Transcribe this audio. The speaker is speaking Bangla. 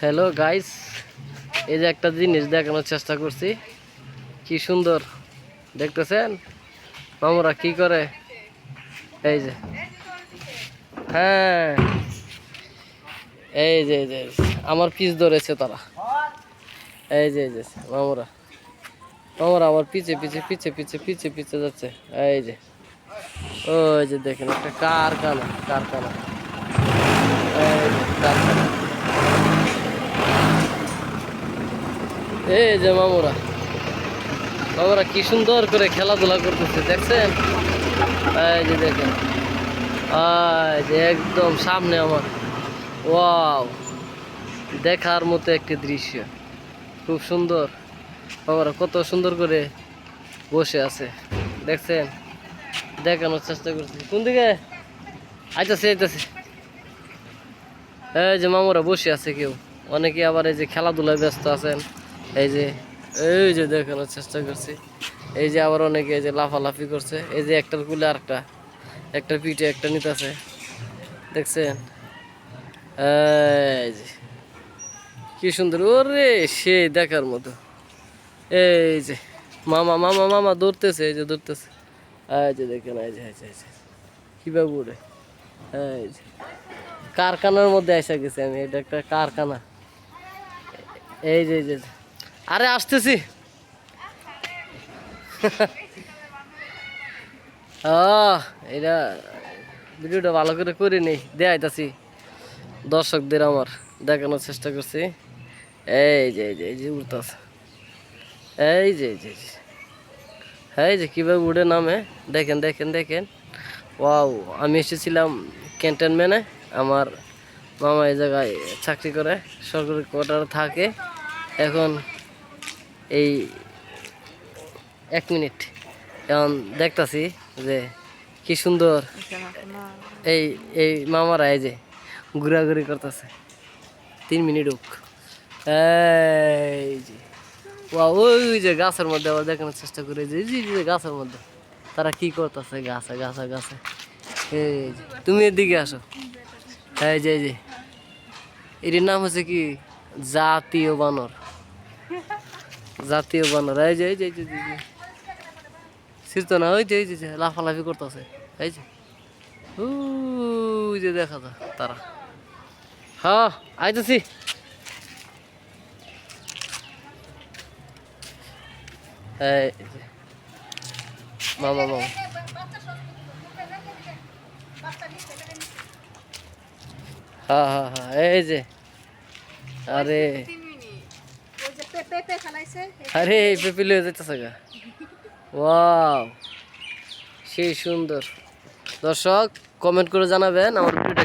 হ্যালো গাইস এই যে একটা জিনিস দেখানোর চেষ্টা করছি। কি সুন্দর। দেখতেছেন? মামুরা কি করে? এই যে। হ্যাঁ। এই যে এই যে আমার পিস ধরেছে তারা। এই যে এই যে, মামুরা। মামুরা আমার পিছে পিছে পিছে পিছে পিছে পিছে যাচ্ছে। এই যে। ওই যে দেখেন, একটা কারখানা কারখানা। এই এই যে মামুরা। মামুরা কি সুন্দর করে খেলাধুলা করতেছে, দেখছেন? এই যে দেখেন। যে একদম সামনে আমার। ওয়াও। দেখার মতো একটি দৃশ্য। খুব সুন্দর। বাবারা কত সুন্দর করে বসে আছে। দেখছেন? দেখানোর চেষ্টা করছি। কোন দিকে? আইতাছে আইতাছে। এই যে মামুরা বসে আছে কেউ। অনেকে আবার এই যে খেলাধুলায় ব্যস্ত আছেন। এই যে এই যে দেখানোর চেষ্টা করছি। এই যে আবার অনেকে এই যে লাফালাফি করছে। এই যে একটার কুলে আরেকটা একটা পিঠে একটা নিতেছে। দেখছেন? এই যে, কি সুন্দর। ওরে সে দেখার মতো। এই যে, মামা মামা মামা দৌড়তেছে, এই যে দৌড়তেছে। এই যে দেখেন, এই যে এই যে যে। কীভাবে উড়ে এই যে, কারখানার মধ্যে এসে গেছে আমি। এটা একটা কারখানা। এই যে এই যে। আরে আসতেছি। আহ, এটা ভিডিওটা ভালো করে করে নেই। দেখাইতাছি দর্শকদের আমার দেখানোর চেষ্টা করছি। এই যে এই যে এই যে যে এই যে এই যে। এই যে কীভাবে উড়ে নামে? দেখেন দেখেন দেখেন। ওয়াও আমি এসেছিলাম ক্যান্টনম্যানে আমার মামা এই জায়গায় চাকরি করে সরকারি কোয়ার্টারে থাকে। এখন এই এক মিনিট। এখন দেখতাছি যে কি সুন্দর এই এই মামারা এই যে ঘোরাঘুরি করতেছে। তিন মিনিট হোক। এই যে। ওয়া ওই যে গাছের মধ্যে আবার দেখানোর চেষ্টা করে। যে জি যে গাছের মধ্যে। তারা কি করতেছে? গাছে গাছে গাছে। এই তুমি এদিকে আসো। এই যে যে। এটির নাম হচ্ছে কি? জাতীয় বানর। জাতীয় বানর এই যে এই যে ছিড়তো না ওই যে, এই যে লাফালাফি করতেছে। এই যে। ওই যে, দেখা যা তারা। হ্যাঁ আইতেছি। মামা মামা। হ্যাঁ হ্যাঁ হ্যাঁ এই যে। আরে। পেঁপে আরে, এই লয়ে যাইতেছে গা। ওয়াও, সেই সুন্দর। দর্শক কমেন্ট করে জানাবেন আমার ভিডিওটা